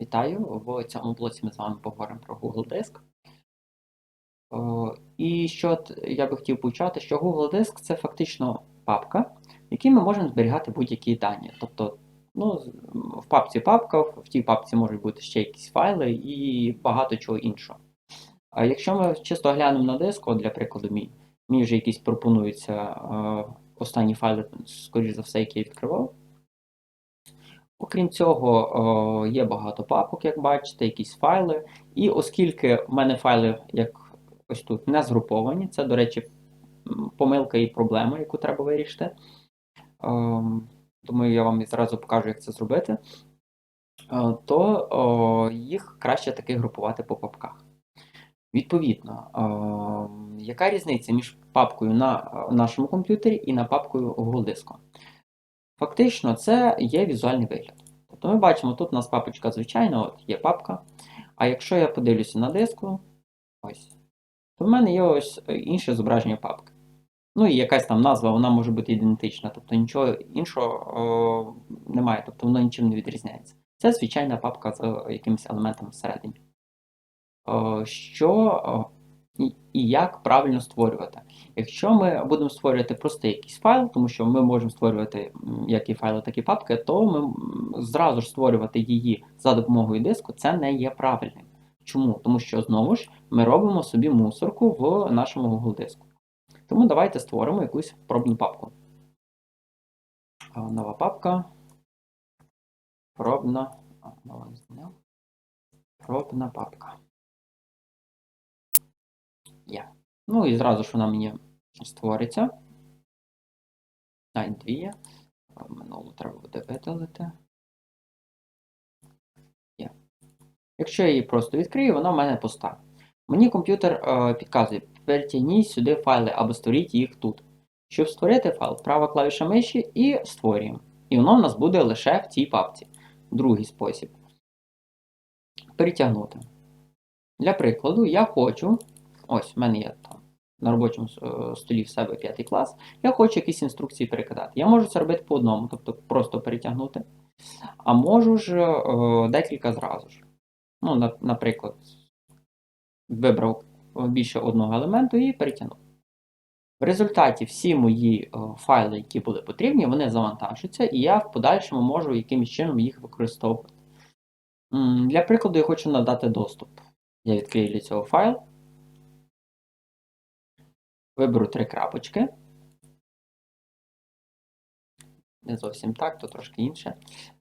Вітаю! В цьому блоці ми з вами поговоримо про Google Диск. І що я би хотів почати, що Google Диск це фактично папка, в якій ми можемо зберігати будь-які дані. Тобто, ну, в папці папка, в тій папці можуть бути ще якісь файли і багато чого іншого. А якщо ми чисто глянемо на диск, от для прикладу, мій, мені вже якісь пропонуються останні файли, скоріш за все, які я відкривав. Окрім цього, є багато папок, як бачите, якісь файли. І оскільки в мене файли, як ось тут, не згруповані, це, до речі, помилка і проблема, яку треба вирішити. Ем, Думаю, я вам зразу покажу, як це зробити. Е, То їх краще таки групувати по папках. Відповідно, ем, яка різниця між папкою на е, нашому комп'ютері і на папкою Google диску? Фактично, це є візуальний вигляд. Тобто ми бачимо, тут у нас папочка звичайна, от є папка. А якщо я подивлюся на диску, ось, то в мене є ось е, інше зображення папки. Ну і якась там назва, вона може бути ідентична, тобто нічого іншого о, немає, тобто воно нічим не відрізняється. Це звичайна папка з е, якимось елементом всередині. О, Що і, як правильно створювати? Якщо ми будемо створювати простий якийсь файл, тому що ми можемо створювати як і файли, так і папки, то ми зразу ж створювати її за допомогою диску це не є правильним. Чому? Тому що знову ж ми робимо собі мусорку в нашому Google диску. Тому давайте створимо якусь пробну папку. Нова папка. Пробна. Пробна папка. Є. Ну і зразу ж вона мені створиться. Навіть дві є. Треба буде видалити. Є. Якщо я її просто відкрию, вона в мене пуста. Мені комп'ютер е, підказує, перетягніть сюди файли або створіть їх тут. Щоб створити файл, права клавіша миші і створюємо. І воно в нас буде лише в цій папці. Другий спосіб. Перетягнути. Для прикладу, я хочу. Ось, в мене є там на робочому е, столі в себе п'ятий клас. Я хочу якісь інструкції перекидати. Я можу це робити по одному, тобто просто перетягнути. А можу ж е, декілька зразу ж. Ну, на- наприклад, вибрав більше одного елементу і перетягнув. В результаті всі мої е, файли, які були потрібні, вони завантажуються, і я в подальшому можу якимось чином їх використовувати. Для прикладу, я хочу надати доступ. Я відкрию для цього файл. Виберу три крапочки. Не зовсім так, то трошки інше.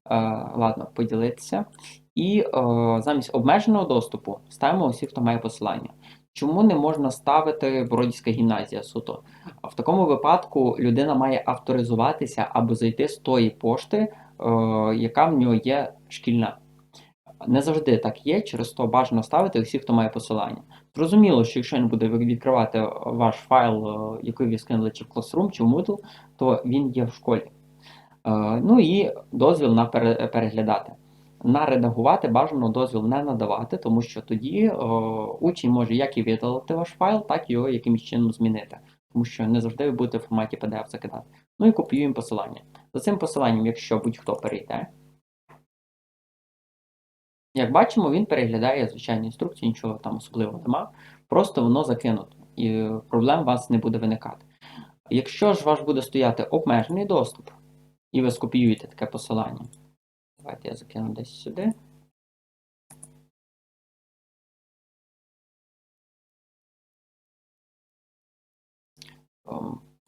Е, ладно, поділитися. І е, замість обмеженого доступу ставимо усіх, хто має посилання. Чому не можна ставити Бродівська гімназія суто? В такому випадку людина має авторизуватися або зайти з тої пошти, е, яка в нього є шкільна. Не завжди так є, через то бажано ставити усіх, хто має посилання. Зрозуміло, що якщо він буде відкривати ваш файл, е, який ви скинули чи в Classroom, чи в Moodle, то він є в школі. Е, Ну і дозвіл на переглядати. На редагувати бажано дозвіл не надавати, тому що тоді е, учень може як і видалити ваш файл, так і його якимось чином змінити. Тому що не завжди ви будете в форматі PDF закидати. Ну і копіюємо посилання. За цим посиланням, якщо будь-хто перейде, як бачимо, він переглядає звичайні інструкції, нічого там особливого нема. Просто воно закинуто, і проблем у вас не буде виникати. Якщо ж ваш буде стояти обмежений доступ, і ви скопіюєте таке посилання, давайте я закину десь сюди.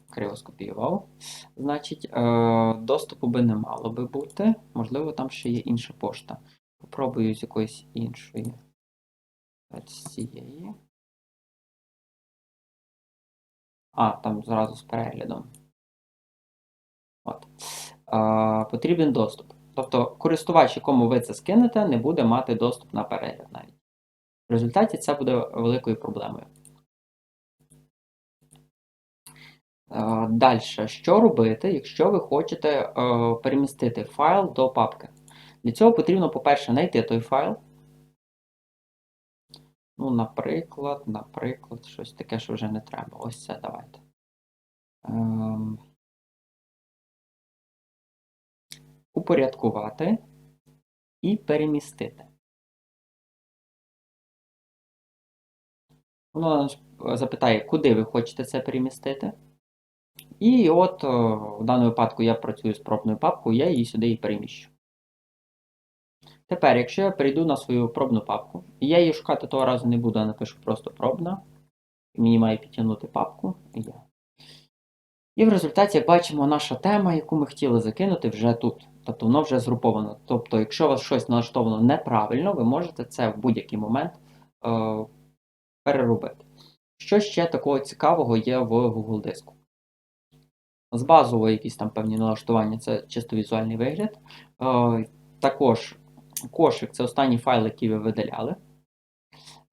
Криво скопіював. Значить, е, доступу би не мало би бути. Можливо, там ще є інша пошта. Попробую з якоїсь іншої. З цієї. А, там зразу з переглядом. От. Е, потрібен доступ. Тобто користувач, якому ви це скинете, не буде мати доступ на перегляд навіть. В результаті це буде великою проблемою. Далі, що робити, якщо ви хочете е, перемістити файл до папки? Для цього потрібно, по-перше, знайти той файл. Ну, наприклад, наприклад, щось таке, що вже не треба. Ось це давайте. Ем... Упорядкувати і перемістити. Воно запитає, куди ви хочете це перемістити. І от е, в даному випадку я працюю з пробною папкою, я її сюди і переміщу. Тепер, якщо я перейду на свою пробну папку, я її шукати того разу не буду, а напишу просто пробна. Мені має підтягнути папку. Я. І в результаті, бачимо, наша тема, яку ми хотіли закинути, вже тут. Тобто воно вже згруповано. Тобто, якщо у вас щось налаштовано неправильно, ви можете це в будь-який момент е, переробити. Що ще такого цікавого є в Google диску? З базової якісь там певні налаштування, це чисто візуальний вигляд. Е, також кошик це останні файли, які ви видаляли.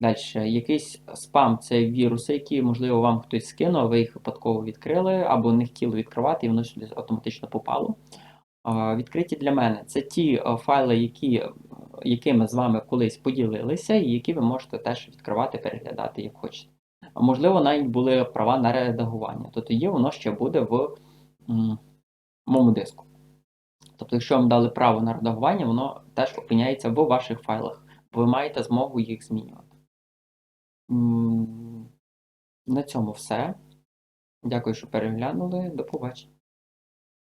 Далі, якийсь спам це віруси, які, можливо, вам хтось скинув, ви їх випадково відкрили, або не хотіли відкривати, і воно сюди автоматично попало. Відкриті для мене це ті файли, які, якими з вами колись поділилися, і які ви можете теж відкривати, переглядати, як хочете. Можливо, навіть були права на редагування, то тоді воно ще буде в моєму диску. Тобто, якщо вам дали право на редагування, воно теж опиняється в ваших файлах, бо ви маєте змогу їх змінювати. На цьому все. Дякую, що переглянули. До побачення.